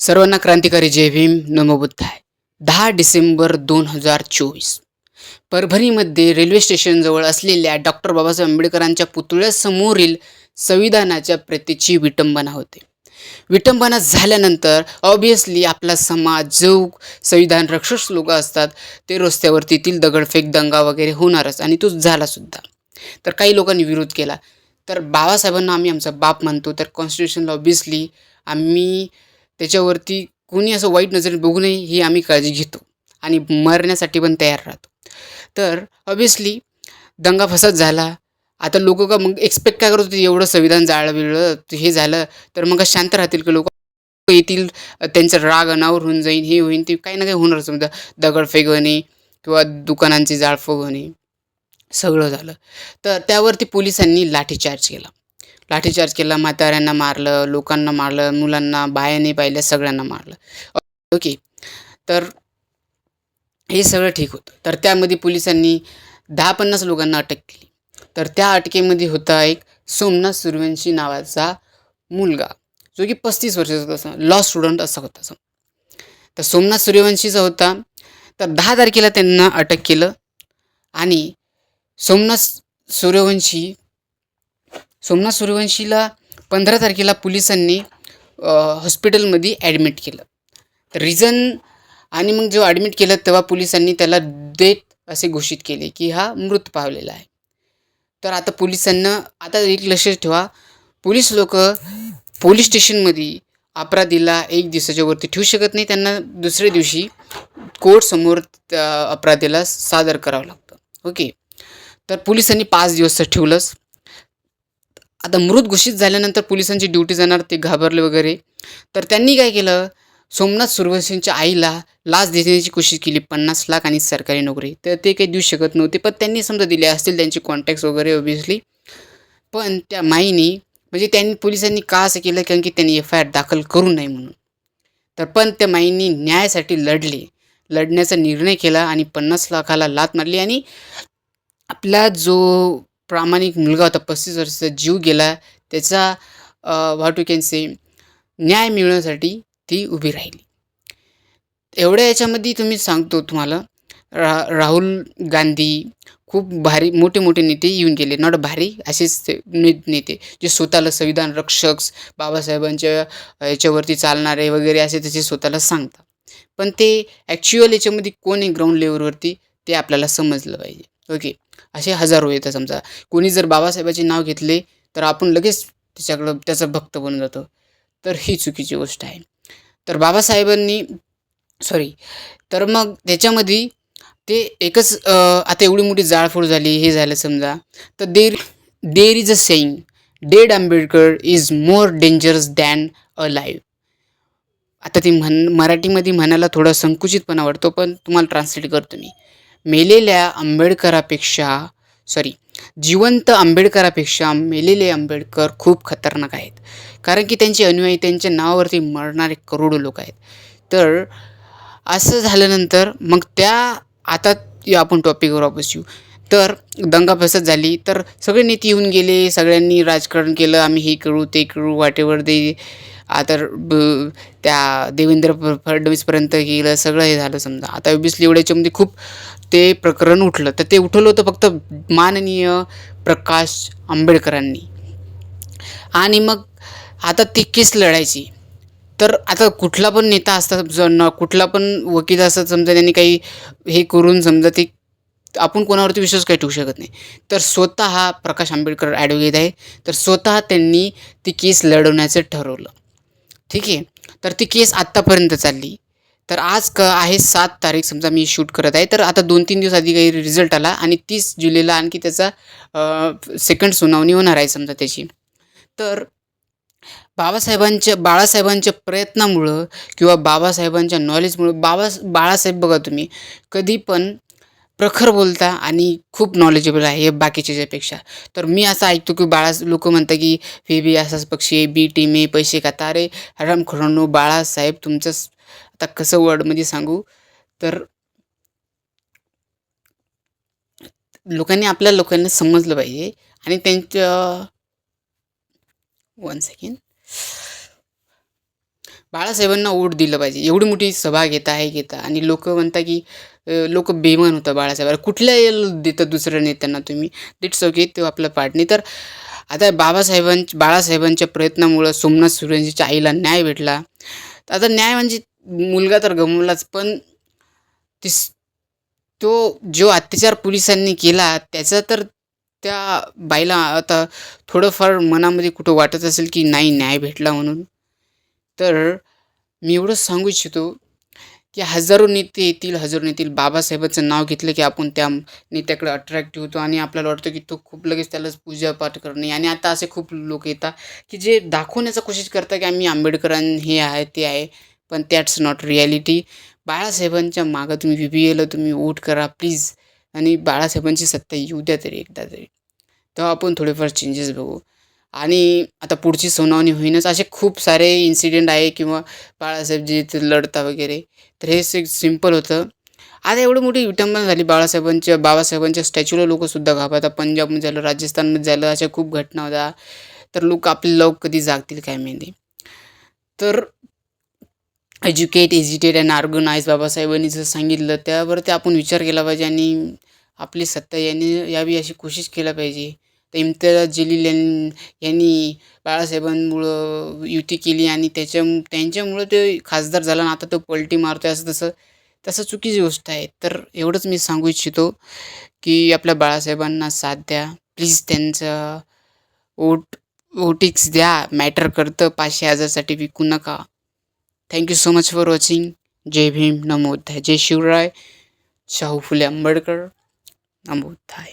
सर्वांना क्रांतिकारी जय भीम. नमो दहा डिसेंबर दोन हजार चोवीस. परभणीमध्ये रेल्वे स्टेशनजवळ असलेल्या डॉक्टर बाबासाहेब आंबेडकरांच्या पुतळ्यासमोरील संविधानाच्या प्रतीची विटंबना होते. विटंबना झाल्यानंतर ऑब्वियसली आपला समाज जो संविधान रक्षक लोक असतात ते रस्त्यावरती तील दगडफेक दंगा वगैरे होणारच आणि तो झालासुद्धा तर काही लोकांनी विरोध केला. तर बाबासाहेबांना आम्ही आमचा बाप मानतो. तर कॉन्स्टिट्युशनला ऑब्वियसली आम्ही त्याच्यावरती कोणी असं वाईट नजरेने बघू नये ही आम्ही काळजी घेतो आणि मरण्यासाठी पण तयार राहतो. तर ऑबियसली दंगा फसाद झाला. आता लोक का मग एक्सपेक्ट काय करत होते? एवढं संविधान जाळविलं हे झालं तर मग शांत राहतील की लोक? येतील त्यांचा राग अनावर होऊन जाईल हे होईन ते काही ना काही होणार. समजा दगडफेक होणे किंवा दुकानांची जाळफोग होणे सगळं झालं. तर त्यावरती पोलिसांनी लाठीचार्ज केला. लाठीचार्ज केला म्हाताऱ्यांना मारलं लोकांना मारलं मुलांना बायाने पाहिल्या सगळ्यांना मारलं. ओके. तर हे सगळं ठीक होतं. तर त्यामध्ये पोलिसांनी दहा पन्नास लोकांना अटक केली. तर त्या अटकेमध्ये होता एक सोमनाथ सूर्यवंशी नावाचा मुलगा जो की पस्तीस वर्षाचा असा लॉ स्टुडंट असा होता. सम तर सोमनाथ सूर्यवंशीचा होता. तर दहा तारखेला त्यांना अटक केलं आणि सोमनाथ सूर्यवंशी सोमनाथ सूर्यवंशीला पंधरा तारखेला पोलिसांनी हॉस्पिटलमध्ये ॲडमिट केलं. तर रिझन आणि मग जेव्हा ॲडमिट केलं तेव्हा पोलिसांनी त्याला डेथ असे घोषित केले की हा मृत पावलेला आहे. तर आता पोलिसांना आता एक लक्षात ठेवा. पोलीस लोक पोलीस स्टेशनमध्ये अपराधीला एक दिवसाच्या वरती ठेवू शकत नाही. त्यांना दुसऱ्या दिवशी कोर्टसमोर अपराधीला सादर करावं लागतं. ओके तर पोलिसांनी पाच दिवस ठेवलंच. आता मृत घोषित झाल्यानंतर पोलिसांची ड्युटी जाणार ते घाबरले वगैरे. तर त्यांनी काय केलं? सोमनाथ सूर्यवंशींच्या आईला लाच देण्याची कोशिश केली पन्नास लाख आणि सरकारी नोकरी. तर ते काही देऊ शकत नव्हते पण त्यांनी समजा दिले असतील त्यांचे कॉन्टॅक्ट्स वगैरे ऑब्वियसली पण त्या माईनी म्हणजे त्यांनी पोलिसांनी का असं केलं? कारण की त्यांनी एफ आय आर दाखल करू नये म्हणून. तर पण त्या माईंनी न्यायासाठी लढले. लढण्याचा निर्णय केला आणि पन्नास लाखाला लात मारली आणि आपला जो प्रामाणिक मुलगा होता पस्तीस वर्षाचा जीव गेला त्याचा व्हॉट यू कॅन से न्याय मिळवण्यासाठी ती उभी राहिली. एवढ्या याच्यामध्ये तुम्ही सांगतो तुम्हाला रा राहुल गांधी खूप भारी मोठे मोठे नेते येऊन गेले. नॉट भारी असेच ते ने नेते जे स्वतःला संविधान रक्षक बाबासाहेबांच्या याच्यावरती चालणारे वगैरे असे त्याचे स्वतःला सांगतात. पण ते ॲक्च्युअल याच्यामध्ये कोण आहे ग्राउंड लेवलवरती ते आपल्याला समजलं पाहिजे. ओके. असे हजारो येतात समजा. कोणी जर बाबासाहेबाचे नाव घेतले तर आपण लगेच त्याच्याकडं त्याचा भक्त बनून जातो. तर ही चुकीची गोष्ट आहे. तर बाबासाहेबांनी सॉरी तर मग त्याच्यामध्ये ते एकच आता एवढी मोठी जाळफोड झाली हे झालं समजा. तर there there is a saying dead Ambedkar is more dangerous than a live आता ती म्हण मराठीमध्ये म्हणायला थोडा संकुचितपणा वाटतो पण तुम्हाला ट्रान्सलेट करतो मी. मेलेल्या आंबेडकरापेक्षा सॉरी जिवंत आंबेडकरापेक्षा मेलेले आंबेडकर खूप खतरनाक आहेत. कारण की त्यांचे अनुयायी त्यांच्या नावावरती मरणारे करोडो लोक आहेत. तर असं झाल्यानंतर मग त्या आता आपण टॉपिकवर वापस येऊ. तर दंगा फसत झाली. तर सगळे नेते येऊन गेले. सगळ्यांनी राजकारण केलं. आम्ही हे करू ते करू वाटेवर दे आता त्या देवेंद्र फडणवीसपर्यंत गेलं. सगळं हे झालं समजा. आता ऑब्वियसली एवढ्याच्यामध्ये खूप ते प्रकरण उठलं. तर ते उठवलं होतं फक्त माननीय प्रकाश आंबेडकरांनी. आणि मग आता ती केस लढायची. तर आता कुठला पण नेता असता न कुठला पण वकील असतात समजा त्यांनी काही हे करून समजा ते आपण कोणावरती विश्वास काही ठेवू शकत नाही. तर स्वतः हा प्रकाश आंबेडकर ॲडव्होकेट आहे. तर स्वतः त्यांनी ती केस लढवण्याचं ठरवलं. ठीक आहे? तर ती केस आत्तापर्यंत चालली. तर आज क आहे सात तारीख समजा मी शूट करत आहे. तर आता दोन तीन दिवस आधी काही रिझल्ट आला आणि तीस जुलैला आणखी त्याचा सेकंड सुनावणी होणार आहे समजा त्याची. तर बाबासाहेबांच्या बाळासाहेबांच्या प्रयत्नामुळं किंवा बाबासाहेबांच्या नॉलेजमुळं बाबा बाळासाहेब बघा तुम्ही. कधी पण प्रखर बोलता आणि खूप नॉलेजेबल आहे हे बाकीच्यापेक्षा तर मी असं ऐकतो की बाळा लोक म्हणतात की हे बी असाच पक्षी आहे बी टीम आहे पैसे खाता. अरे हराम खरोनो बाळासाहेब तुमचं आता कसं वर्डमध्ये सांगू? तर लोकांनी आपल्या लोकांना समजलं पाहिजे आणि त्यांच्या वन सेकंड बाळासाहेबांना वोट दिलं पाहिजे. एवढी मोठी सभा घेता हे घेता. आणि लोक म्हणता की लोक बेमान होतं बाळासाहेब. कुठल्या याला देतं दुसऱ्या नेत्यांना तुम्ही? दिट्स ओके ते आपलं पार्टनी तर आता बाबासाहेबां बाळासाहेबांच्या प्रयत्नामुळं सोमनाथ सुरेंजीच्या आईला न्याय भेटला. आता न्याय म्हणजे मुलगा तर गमवलाच पण तिस तो जो अत्याचार पोलिसांनी केला त्याचा तर त्या बाईला आता थोडंफार मनामध्ये कुठं वाटत असेल की नाही न्याय भेटला म्हणून. तर मी एवढंच सांगू इच्छितो की हजारो नेते येतील हजारो नेतील बाबासाहेबाचं बाबासाहेबांचं नाव घेतलं की आपण त्या नेत्याकडे अट्रॅक्टिव्ह होतो आणि आपल्याला वाटतं की तो खूप लगेच त्यालाच पूजापाठ करणे. आणि आता असे खूप लोक येतात की जे दाखवण्याचा कोशिश करतात की आम्ही आंबेडकरां हे आहे ते आहे. पण दॅट्स नॉट रिॲलिटी बाळासाहेबांच्या मागं तुम्ही व्ही बी एला तुम्ही वोट करा प्लीज आणि बाळासाहेबांची सत्ता येऊ द्या तरी एकदा तरी. तेव्हा आपण थोडेफार चेंजेस बघू. आणि आता पुढची सुनावणी होईनच. असे खूप सारे इन्सिडेंट आहे किंवा बाळासाहेबजी ते लढता वगैरे. तर हे एक सिंपल होतं. आता एवढं मोठी विटंबना झाली. बाळासाहेबांच्या बाबासाहेबांच्या स्टॅच्यूला लोकंसुद्धा घाबरतात. पंजाबमध्ये झालं राजस्थानमध्ये झालं अशा खूप घटना होत्या. तर लोक आपले लोक कधी जागतील काय माहिती. तर एज्युकेट एज्युटेट अँड ऑर्गनाईज बाबासाहेबांनी जसं सांगितलं त्यावरती आपण विचार केला पाहिजे आणि आपली सत्ता यांनी यावी अशी कोशिश केला पाहिजे. तर इम्तियाज जलील यां यांनी बाळासाहेबांमुळं युती केली आणि त्याच्या त्यांच्यामुळं ते खासदार झाला आणि आता तो पलटी मारतो आहे असं तसं तसं चुकीची गोष्ट आहे. तर एवढंच मी सांगू इच्छितो की आपल्या बाळासाहेबांना साथ द्या. प्लीज त्यांचं वोट वोटिक्स द्या. मॅटर करतं. पाचशे हजारसाठी विकू नका. Thank you so much for watching जय भीम. नमोद्धाय जय शिवराय. शाहू फुले आंबेडकर. नमोद्धाय